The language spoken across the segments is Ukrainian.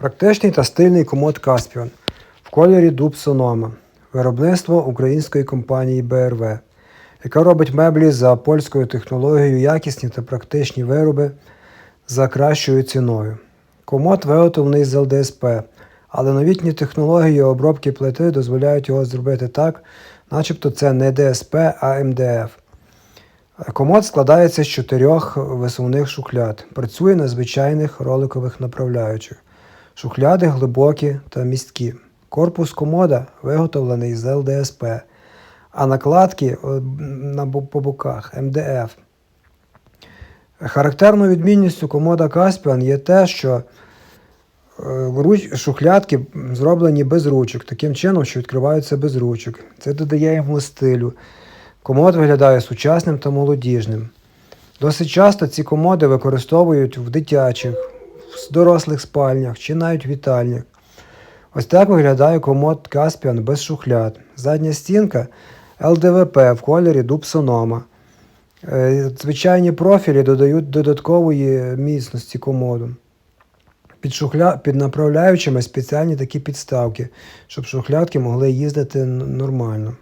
Практичний та стильний комод Caspian в кольорі дуб Сонома. Виробництво української компанії БРВ, яка робить меблі за польською технологією, якісні та практичні вироби за кращою ціною. Комод виготовлений з ЛДСП, але новітні технології обробки плити дозволяють його зробити так, начебто це не ДСП, а МДФ. Комод складається з чотирьох висувних шухляд. Працює на звичайних роликових направляючих. Шухляди глибокі та місткі. Корпус комода виготовлений з ЛДСП, а накладки на, по боках МДФ. Характерною відмінністю комода Caspian є те, що е, шухлядки зроблені без ручок, таким чином, що відкриваються без ручок. Це додає йому стилю. Комод виглядає сучасним та молодіжним. Досить часто ці комоди використовують в дитячих, в дорослих спальнях чи навіть вітальнях. Ось так виглядає комод Caspian без шухляд. Задня стінка ЛДВП в кольорі дуб сонома. Е, Звичайні профілі додають додаткової міцності комоду. Під, шухля... під направляючими спеціальні такі підставки, щоб шухлядки могли їздити нормально.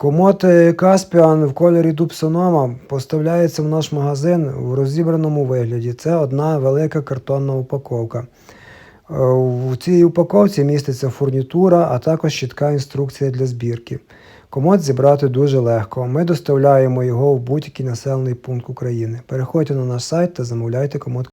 Комод е, Caspian в кольорі дуб Сонома поставляється в наш магазин в розібраному вигляді. Це одна велика картонна упаковка. Е, У цій упаковці міститься фурнітура, а також чітка інструкція для збірки. Комод зібрати дуже легко. Ми доставляємо його в будь-який населений пункт України. Переходьте на наш сайт та замовляйте комод